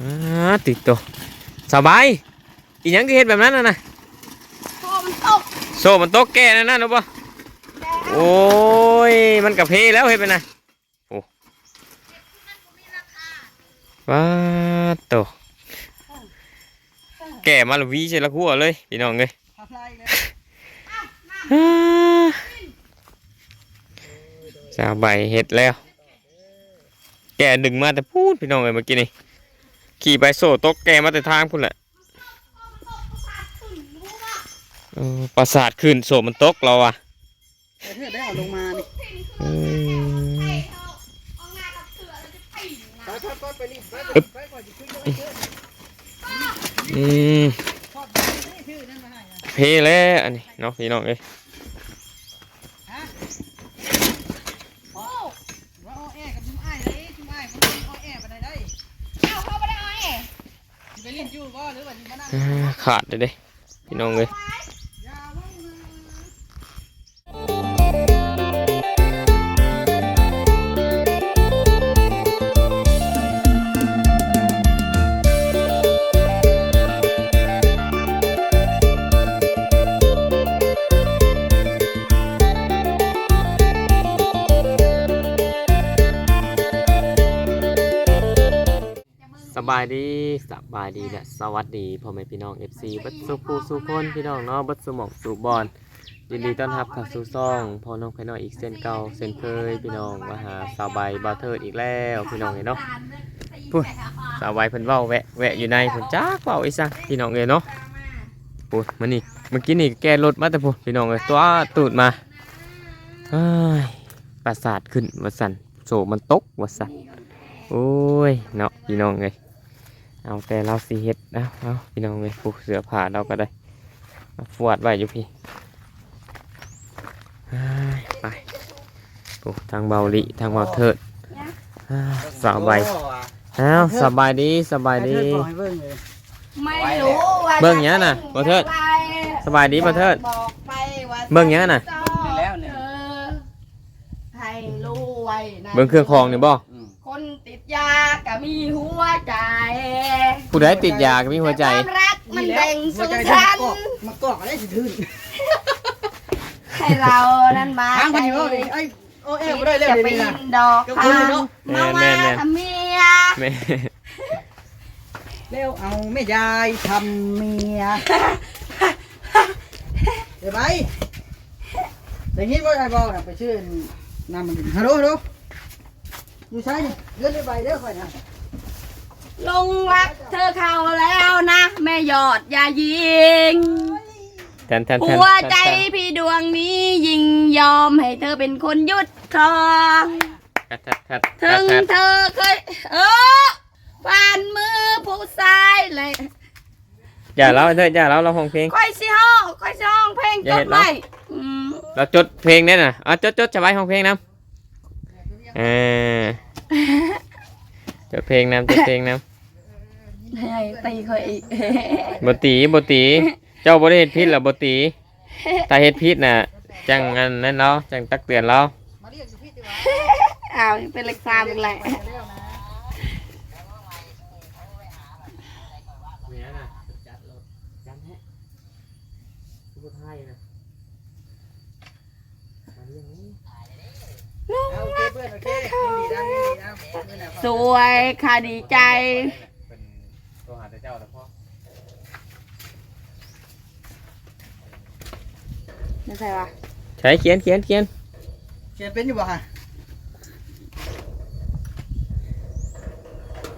อ่าติดตัวสบายอีหยังก็เฮ็ดแบบนั้นน่ะนะพอมันตกโซ่มันตกแก่นั่นน่ะรู้ปะแล้วโอ้ยมันกระเพแล้วเฮ็ดไปนะโอ้ว้าโตแก่มาและวีใช่ละคัวเลยพี่น้องเลยทำไรเลยอ่าสาวใบเฮ็ดแล้ว แกดึงมาแต่พูดพี่น้องเลยเมื่อกี้นี่ ขี่ไปโซ่ตกแกมาแต่ทางพุ่นแหละเออประสาทขึ้นโซ่มันตกเราอะแต่เธอได้เอาลงมานี่เออเอางากับเสือแล้วจะปีนไปนะไปไปไปนี่ไปไปไปก่อนจะขึ้นก็ไม่เจออืมชอบนี่ชื่อนั่นมาให้นะเพแล้วอันนี้เนาะพี่น้องเอ้ย ฮะ โอ้ ว่าอ้อแอกับชุมอ้ายเลยชุมอ้ายมันอ้อแอไปไหนได้ เอาเข้าไปได้ไง ไปเล่นจู่บ่หรือว่าสิมานั่ง อ่า ขาดเลยเด้พี่น้องเลย บายดีสบายดีและสวัสดีพ่อแม่พี่น้อง FC บัดสุภูสุคนพี่น้องเนาะบัดสมองสุบอลยินดีต้อนรับเข้าสู่ซ่องพ่อน้องพี่น้องอีกเส้นเก่าเส้นเคยพี่น้องมาหาสาวใบบาเทิดอีกแล้วพี่น้องเอ้ยเนาะพูดสาวใบเพิ่นเว้าแวะแวะอยู่ในเพิ่นจักเว้าอีสังพี่น้องเอ้ยเนาะโอ้ยมันนี่เมื่อกี้นี่แกรถมาแต่พุ่นพี่น้องเอ้ยตัวตูดมาเอ้ยประสาทขึ้นว่าสั่นโศมันตกว่าสั่นโอ้ยเนาะพี่น้องเอ้ย เอาแต่เราสิเฮ็ดนะเอาพี่น้องเอ้ยผูกเสื้อผ้าเราก็ได้มาฟวดไว้อยู่พี่เอ้ยไปผูทางเบาลิทางเบาเทิดอ้าสาวใบอ้าวสบายดีสบายดีเธอบอกให้เบิ่งเลยไม่รู้ว่าเบิ่งหยังน่ะบ่เทิดสบายดีบ่เทิดบอกไปว่าเบิ่งหยังน่ะนี่แล้วเนี่ยเออให้รู้ไว้นะเบิ่งเครื่องคองนี่บ่อืมคนติด ยาก็มีหัวใจผู้ใดติดยาก็มีหัวใจ แต่ความรักมันแบ่งหัสุวใจขันมากอกอะไรสิทื่นให้เรานั้นมาทางคนนี้ว่าไอ้โอ้แอบ่ได้แล้วจะเดี๋ยวไปนี้นะดอกกับคนเลยเนอะมาแม่มานๆๆทำเมียแม่แล้วเอาแม่ยายทำเมียเดี๋ยวไปแต่งี้ว่าไอ้บอลน่ะไปชื่อนำมันฮัลโหลฮัลโหล อยู่ใช่นี่เลื่อนไปใบเด้อค่อยนะลงรักเธอเข้าแล้วนะ แม่ยอดอย่ายิง แทนแทนแทนหัวใจพี่ดวงนี้ยิงยอมให้เธอเป็นคนยุดครองแทนแทนแทนถึงแทนเธอเคยเออผ่านมือผู้ชายเลยอย่าเล่าเถอะอย่าเล่าเราห้องเพลง ค่อยสิห้องค่อยสิห้องเพลงอย่าจเห็ดนไว้เนาะอืม เราจดเพลงได้น่ะอะจดจดจะไว้ห้องเพลงนํเออจดเพลงนํจดเพลงนํให้ตีค่อยอีกบ่ตีบ่ตี เจ้าบ่ได้เฮ็ดผิดหรอบ่ตีถ้าเฮ็ดผิดน่ะ จังอันนั้นเนาะจังตักเตือนเรามาเรียกอยู่พี่ติวะอ้าวเป็นเลขสามอีกแหละแล้วนะเนี่ยนะจัดรถจัดแฮะผู้ไทยนะมาเรื่อง นี้เอาโอเคเพื่อนโอเคยินดีนะยินดีนะเพื่อนน่ะสวยค่ะดีใจ เป็นตัวหาแต่เจ้าแต่พ่อไม่ใช่ปะใช้เขียนเขียนเขียนเขียนเป็นอยู่บ่ฮะ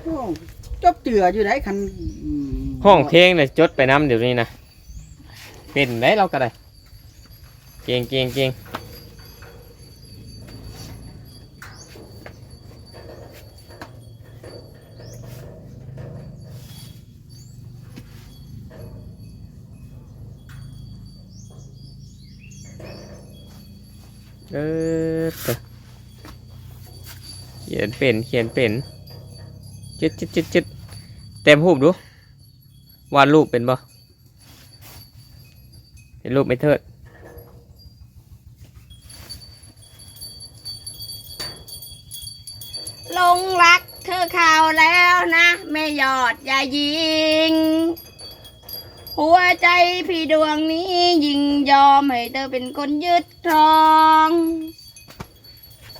โอ้จบเจืออยู่ไหนคันอืมห้องเพลงเนี่ยจดไปน้ำเดี๋ยวนี้นะเป็นได้เราก็ได้ เก่งเก่งเก่ง เออเถอะเขียนเป็นเขียนเป็นจิดจิดจิดจิดเต็มรูปดูวาดรูปเป็นบ่เห็นรูปไหม่เทิดลงรักเธอข่าวแล้วนะแม่ยอดอย่ายิง หัวใจพี่ดวงนี้ยิงยอมให้เธอเป็นคนยึดครอง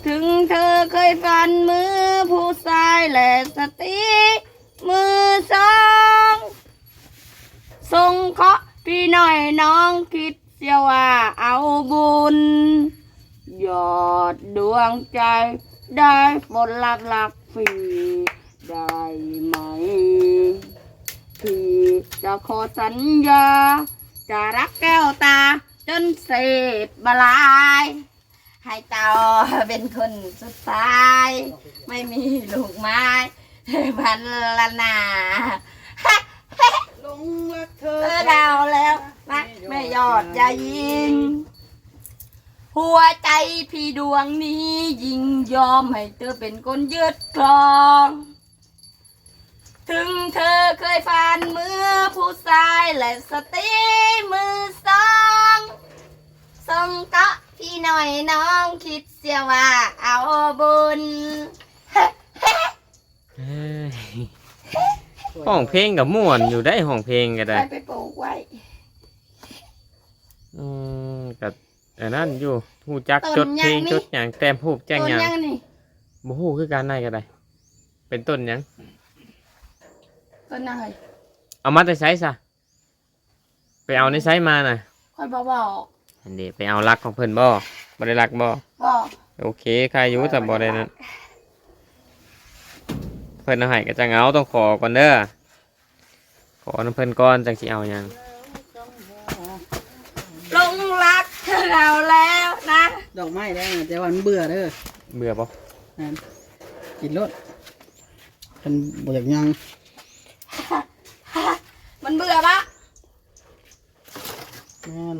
ถึงเธอเคยฟันมือผู้ชายและสติมือสองทรงเคาะพี่หน่อยน้องคิดเสียว่าเอาบุญยอดดวงใจได้ฝนหลักหลักฟรีได้ไหม พี่จะขอสัญญา จะรักแก้วตา จนเสพบลาย ให้เต่าเป็นคนสุดท้าย ไม่มีลูกไม้พันละนาลงรักเธอดาวแล้วนะแม่ยอดอย่ายิง หัวใจพี่ดวงนี้ยิงยอมให้เธอเป็นคนยึดครอง ถึงเธอเคยฟันมือผู้ชายและสติมือสองทรงเกาะพี่หน่อยน้องคิดเสียว่าเอาบุญเอ้ยห้องเพลงกับม่วนอยู่ได้ห้องเพลงก็ไปได้ไปปลูกไว้อืมกับอันนั้นอยู่ฮู้จักจดเพลงจดหยังแต้มรูปแจ้งต้นหยังยังนี่บ่ฮู้คือการได้ก็ได้ เป็นต้นหยัง ต้นยังไงเอามาแต่ไสซะไปเอาในไสมาน่ะค่อยบอกบอกอันนี้ไปเอารักของเพิ่นบ่บ่ได้รักบ่บอกโอเคใครอยู่แต่บ่ได้นั้นเพิ่นเอาให้ก็จังเอาต้องขอก่อนเด้อขอน้ำเพิ่นก่อนจังสิเอาหยังลงรักเธอเราแล้วนะ ดอกไม้แล้วนะแต่ว่ามันเบื่อเด้อเบื่อบ่ นั่นกินรถมันบ่อยากยัง มันเบื่อปะนั่น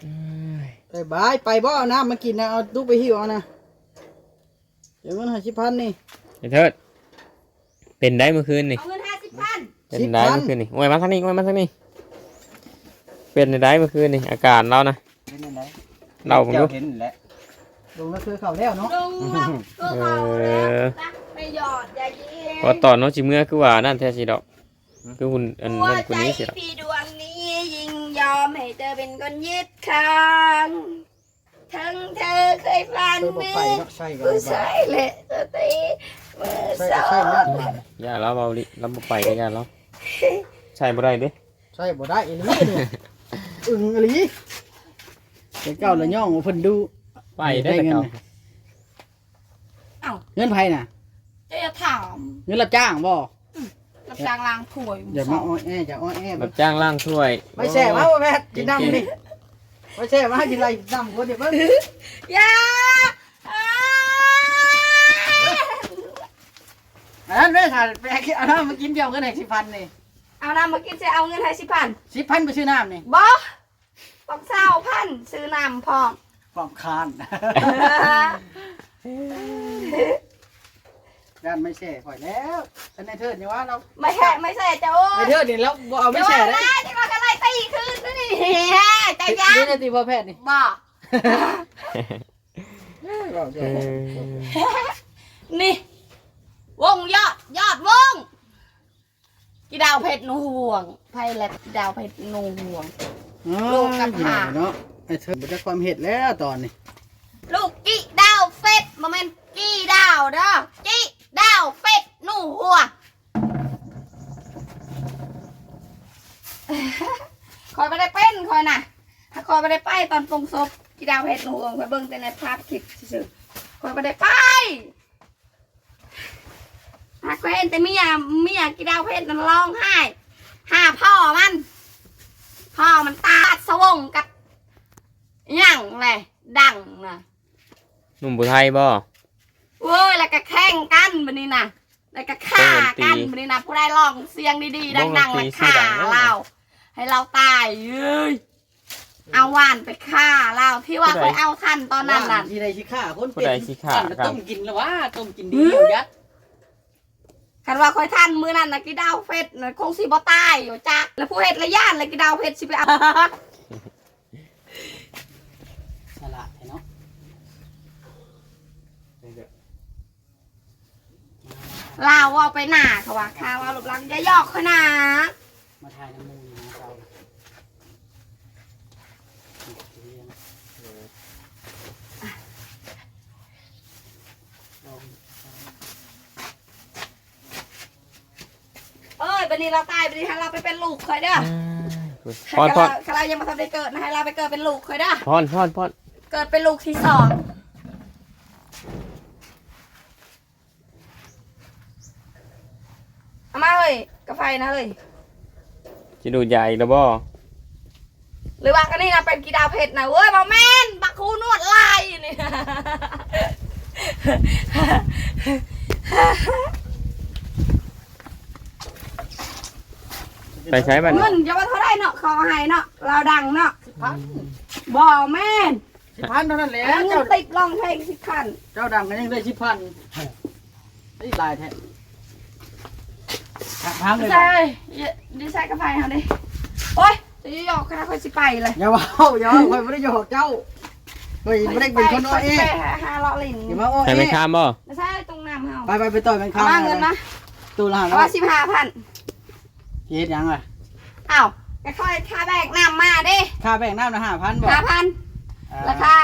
เอ้ยไปบายไปบ่เอาน้ำมากินนะเอาลูกไปหิวเอานะเดี๋ยวมันหาชิพันนี่ ไอ้เทิดเป็นได้เมื่อคืนนี่ เอาเงินห้าสิบพันเป็นสิบได้พันเมื่อคืนนี่โอ้ยมาทางนี้โอ้ยมาทางนี้ เป็นได้เมื่อคืนนี่อาการเรานะเป็นยังไงเราผมดูเห็นแหละ ลงแล้วคือเขาแล้วเนาะลงรักเธอเราแล้วนะไม่หยอดอย่ายิ้มพอตอนน้องจิเมื่อคือว่านั่นแท้สิดอก คือคุณอันหัวนั่นคนใจนี้สิดอกพี่ดวงนี้ยิงยอมให้เธอเป็นคนยึดครองทั้งเธอเคยฟันเธอบอกมืไปอเนาะใช่ก็ผู้ได้บ่าชายและสติมือใช่สก็อใช่งนะอย่าเราเบาลิเราบ่ไปกันแล้วใช่บ่ได้เด้ใช่บ่ได้อีหลีเนี่ยอึ้งอีหลีแต่เก้าละย่องว่าเพิ่นดู ไปได้แต่เก่าเอ้า เงินไผน่ะ จะถามเงินรับจ้างบ่รับจ้างล้างถ้วยอย่ามาอ้อแออย่าอ้อแอรับจ้างล่างถ้วยไปแช่มาบ่แม่กินน้ำนี่ไปแช่มากินอะไรน้ำคนเดียวเบิ่งอยาอ้าอันนั้นแม่ถ่ายไปเอาน้ำมากินเดียวกันให้สิพันนี่เอาน้ำมากินจะเอาเงินให้สิพันสิพันไปซื้อน้ำนี่บอต้องเศร้าพันซื้อน้ำพร้อม ความคาน ด้านไม่แช่ข่อยแล้วฉันในเทิดนี่ว่าเราไม่แช่ไม่ใช่จะโอ้ในยเทิดนี่เราบ่เอาไม่จะแช่ว่าได้ได้ที่ว่ากันไล่ตีคืนนี่ใจยันี่นนาทีพ่อแพทย์นี่บอบอกเดี๋เอยวอนี่ วงยอดยอดวงกีดาวเพชรหนูห่วงไพ่แลบกีดาวเพชรหนูห่วง ลูกกับหาเนาะ ไอ้เทิดบ่ได้ความเห็ดแล้วตอนนี้ลูกกีดาวเฟสโมเมนกีดาวเด้อกีดาวเฟสหนูห่วคอยไม่ได้เป็นคอยน่ะถ้าคอยไม่ได้ไปตอนปรุงศพกีดาวเพชรหนูห่วงคอยเบิ่งแต่ในภาพคลิปซื่อๆคอยไม่ได้ไปหากคอยเห็นแต่เมียเมียกีดาวเพชรมันร้องไห้หาพ่อมันพ่อมันตาสวงกับ ย่างเลยดังนะหนุ่มบุไทยบ่เว้ยแล้วก็แข่งกันบันนี้นะแล้วก็ฆ่ากันบันนี้นะผู้ได้ลองเสียงดีๆดังๆแล้วฆ่าเราให้เราตายเอ้ยเอาว่านไปฆ่าเราที่ว่าเคยเอาทันตอนนั้นน่ะที่ใดสิฆ่าคนผู้เป็นใดสิขาสั่นแล้วกันต้มกินแล้วว่าต้มกินดีเดียวยัดคันว่าคอยทันมือนั้นนะกีดาวเฟสน่ะคงสิบ่ตายอยู่จ้ะแล้วผู้เฮ็ดระย่านเลยกีดาวเฟสสิไปเอา สละเนาะ ลาวเอาไปหนาเขาว่าข้าวเอาลูกหลังจะยอกขนาดมาถ่ายน้ำมูกนะเจ้าลองเอ้ยบันนี้เราตายบันนี้ให้เราไปเป็นลูกเคยเด้อพอนพอนถ้าเรายังมาทำได้เกิดนะให้เราไปเกิดเป็นลูกเคยเด้อพอนพอนพอนเกิดเป็นลูกที่สองเอามาเฮ้ยกาแฟ นะเฮ้ยจะดูดใหญ่แล้วบ่หรือว่ากันนี่นะเป็นกีดาวเพชรนะเว้ยบอแมนบักคูนวดลายนี่ไปใช้บันเงินจะว่าเท่าไรเนาะเขาให้เนาะเราดังเนาะสิบพันบอแม่นสิบพันเท่านั้นแหละแล้วเงิเจ้านติดลองเพลงสิคันเจ้าดังกันยังได้สิบพันนี่ลายแท้ พังเลยใช่ดีใส่กาแฟเขาดิโอ้ยจะหยอกคณะคนสิไปเลยอย่าว่าอย่าว่าคอยไม่ได้หยอกเจ้าคอยไม่ได้เป็นคนอ้อไปเอ๊ไปหาเลาะลินอย่ามาอ้อใช้ไม่เอ๊ข้ามบ่ไม่ใช่ตรงน้ำเฮาไปไปไปต่อยกันข้าเอามาเงินมาตัวละเอาร้อว่ายสิบห้าพันเฮ็ดยังล่ะอ้าวก็ค่อยค่าแบกน้ำมาดิค่าแบ่งน้ำนะห้าพันบ่ห้าพันราคา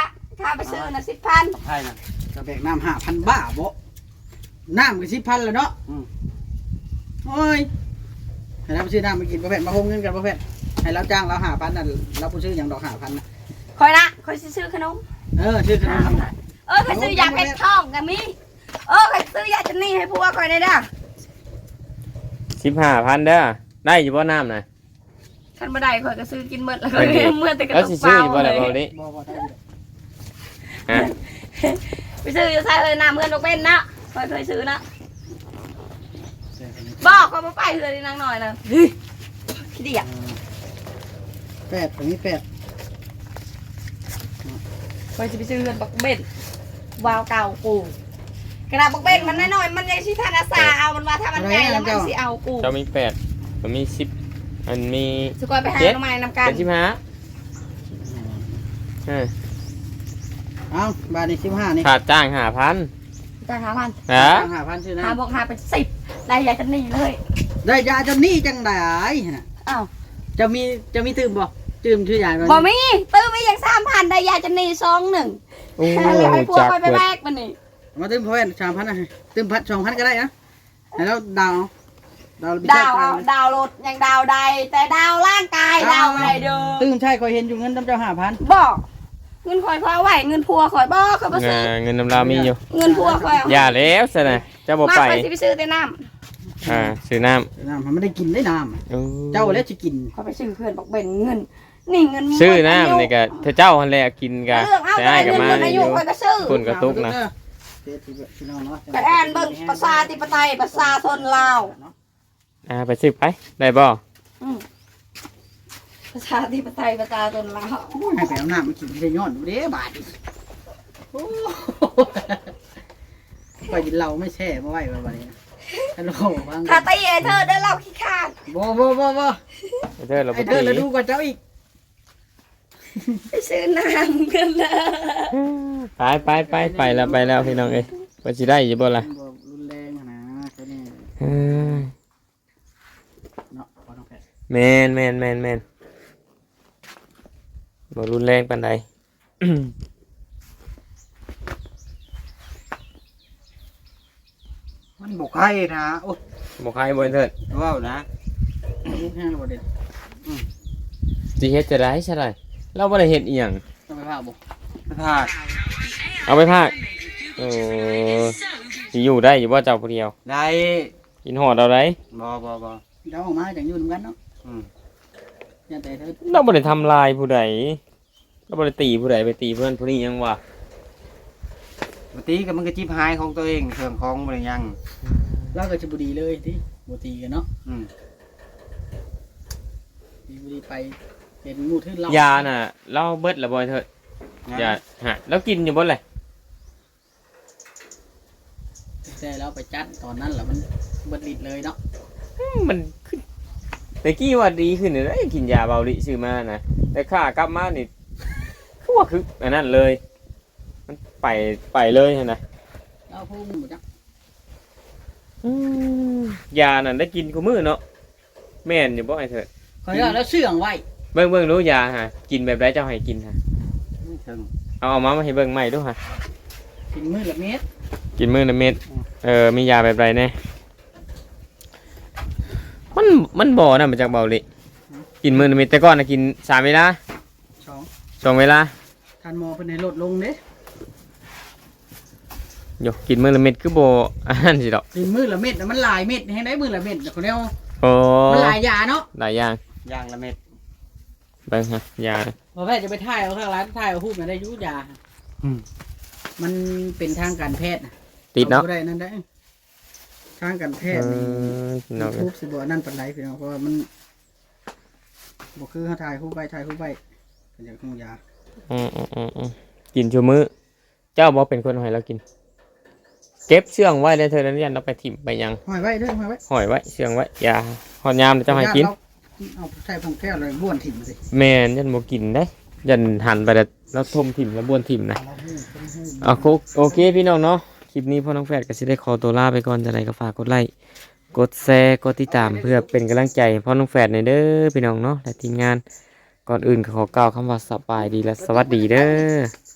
ค่าไปซื้อน่ะสิบพันใช่นะจะแบ่งน้ำห้าพันบ้าบ่น้ำก็สิบพันแล้วเนาะอืม โอ้ยให้เราไปซื้อน้ำมากินประเภทมาโฮมเงินกันประเภทให้เราจ้างเราห้าพันน่ะเราไปซื้ออย่างดอกห้าพันนะคอยนะคอยสิซื้อขนม เออซื้อขนมเออคอยซื้อยาเพชรทองกับมีเออคอยซื้อยาจันนี่ให้พวกคอยได้เด้อสิบห้าพันเด้อได้อยู่บ่น้ำนะคันบ่ได้คอยก็ซื้อกินเมื่อแล้วไปดิเมื่อแต่กระแล้วตุสิกซื้อเปล่าอยู่บ่ได้เลบ่ยดิบ่บ่ได้อยู่ฮะไปซื้ออยู่ใส่เลยน้ำเมื่อนกเป็นนะคอยเคยซื้อนะซื้อขนม บอกเขามาไปเฮือนี่นางหน่อยนะเฮ้ยขี้เดียกแปดตรงนี้แปดคอยจะไปซื้อเฮือนบักเบ็ดวาวเก่ากูกระดาษบักเบ็ดมันน้อยๆมันยังชิทานาซาเอามันว่าถ้ามันใหญ่แล้วมันสิเอากูเจ้ามีแปดก็มีสิบมันมีสกอยไปหาทำไมนำกันเป็นสิบห้าเออเอาบาทนี้สิบห้านี่ขาดจ้างห้าพันจะหาพันนะห้าพันซื้อนะหาบอกหาเป็นสิบ ได้ยายจะหนีเลย ได้ยาจนนี่จังได้น่ะอ้าวจะมีจะมีตื่มบ่ตื่มชื่อยายบอมีตื้อมีอย่างสามพันได้ยายจะหนีซองหนึ่งโอ้ให้พวกจักไปไปเปิดแบกมันนี่มาตื่มพ่อแม่สามพันนะตื่มพันสองพันก็ได้นะแล้วดาวดาวดาวเอาดาวรถยังดาวใด แต่ดาวร่างกายดาวอะไรเด้อตื่มใช่คอยเห็นอยู่เงินตั้งเจ้าห้าพันบอก เงินคอยพอไหวเงินพัวคอยบอกคอยมาซื้อเงินเงินน้ำลาวมีอยู่เงินพัวคอยเอาอย่าแล้วสินะเจ้าบ่มาไปคอยสิไปซื้อแต่น้อ่าซื้อน้น้ำมันไม่ได้กินได้น้ำโอ้ำเจ้าแล้วจะกินำคอยไปซื้อเพื่อนบอกเบ่นเงิน นี่เงินซื้อน้ำนี่ก็เธอเจ้าหันแหละกินกันเรื่องเอาแต่แต่อ้ายก็เงินมาหมดอาอยุยู่คอยก็ซื้อ คุณกระตุกนะแต่แอนเบิ่งประชาธิปไตยประชาชนลาว อ่าไปซื้อไปได้บ่อืม ประชาธิปไตยประชาชนลาวให้ไปเอาน้ำมากินได้ย้อนดูเด้บาทดิโอ้ไปกินเหล้าไม่แช่มาไหวมาวันนี้ฮัลโหลบ้างถ้าตีไอ้เธอได้เล่าขี้ขาดบ่บ่บ่บ่ไอ้เธอเราไอ้บ่เธอแล้วตีดูกว่าเจ้าอีกไปซื้อน้ำกันเลยไปไปไปไปแล้วไปแล้วพี่น้องเอ้ยว่าสิได้อยู่บ่ล่ะบ่รุนแรงอะนะแค่นี้เออเนาะบ่ต้องแพ้แมนแมนแมนแมน บ่รุนแรงปานใดมันบกให้นะโอ้ยบ่ใครบ่เถิดว้าวนะลูกแห้งแล้วบ่เด็ดสิเฮ็ดจะได้ใช่ไดเราบ่ได้เฮ็ดอีหยังต้องไปพาบ่ไม่พลาดเอาไปพากโอ้สิอยู่ได้อยู่บ่เจ้าผู้เดียวได้กินหอดเอาได้บอบอบอเจ้าออกมาจังอยู่นำกันเนาะอืม อย่าแต่เธอเราบ่ได้ทำลายผู้ใดเราบ่ได้ตีผู้ใดไปตีเพื่อนผู้นี้ยังวะปกติก็มันก็จิบหายของตัวเองเครื่องของบริยังเราก็จะบ่ดีเลยที่บ่ตีกันเนาะอืมดีบ่ดีไปเป็นงูทึ่นเรายาน่ะเราเบิดละบ่เถิดยาฮะแล้วกินอยู่บ่เลยแต่เราไปจัดตอนนั้นแล้วมันเบิดฤทธิ์เลยเนาะอืมมันขึ้น แต่กี้ว่าดีขึ้นเลยได้กินยาเบาลิซื้อมานะแต่ข้ากลับมานี่คือว่าคืออันนั้นเลย มันไปไปเลยนะเราพุ่งบ่จักอืมยานั่นได้กินกูมื้อเนาะแม่นอยู่บ่ไอ้เถิดขออนุญาตแล้วเสื่องไว้เบิ่งเบิ่งรู้ยาฮะกินแบบไรเจ้าให้กินฮะไม่ถึงเอาเอามามาให้เบิ่งใหม่ดูฮะกินมื้อละเม็ดกินมื้อละเม็ดเออมียาแบบไรแน่ มันมันบ่นะมาจากเบาลิกินมื้อละเม็ดแต่ก่อนน่ะกินสามเวลาสองสองเวลาทานหมอเพิ่นให้ลดลงเด้โยกินมื้อละเม็ดคือบ่อันนั้นสิดอกกินมื้อละเม็ดน่ะมันหลายเม็ดให้ได้มื้อละเม็ดแต่คนเดียวโอ้มันหลายยาเนาะหลายอย่างย่างละเม็ดเบิ่งฮะยาพอแพทย์จะไปถ่ายเอาข้างร้านถ่ายเอาฮูปมาได้อยุยาอืมมันเป็นทางการแพทย์น่ะติดเนาะอบ่ได้นั่นได้ ทางการแพเอทย์นี่อเนาะ ทูบสิบ่นั่นปานใดพี่น้องเพราะว่ามันบ่คือเฮาถ่ายฮูปไปถ่ายฮูปไปเป็นอย่างของยาอืมอืมอืมอืมกินชั่วมื้อเจ้าบ่เป็นคนให้เรากิน เก็บเชื่องไว้เลยเธอนั้นยันเราไปถิ่มไปยังห้อยไว้เด้อห้อยไว้หอยไว้เชื่องไว้อย่าหอนยามเจ้าให้กินเอาเอาใส่ผงแก้วเลยบ้วนถิ่มสิแม่นยันบ่กินได้ ยันหันไปแล้วแล้วทมถิ่มแล้วบ้วนถิ่มนะ เอาหูเอาหูอะโคโอเคพี่น้องเนาะ คลิปนี้พ่อน้องแฟดก็สิได้ขอตัวลาไปก่อนจะไรก็ฝากกดไลค์กดแชร์กดติดตามเพื่อเป็นกำลังใจพ่อน้องแฟดในอยเด้อพี่น้องเนาะและทีมงานก่อนอื่นขอกล่าวคำว่าสบายดีและสวัสดีเด้อ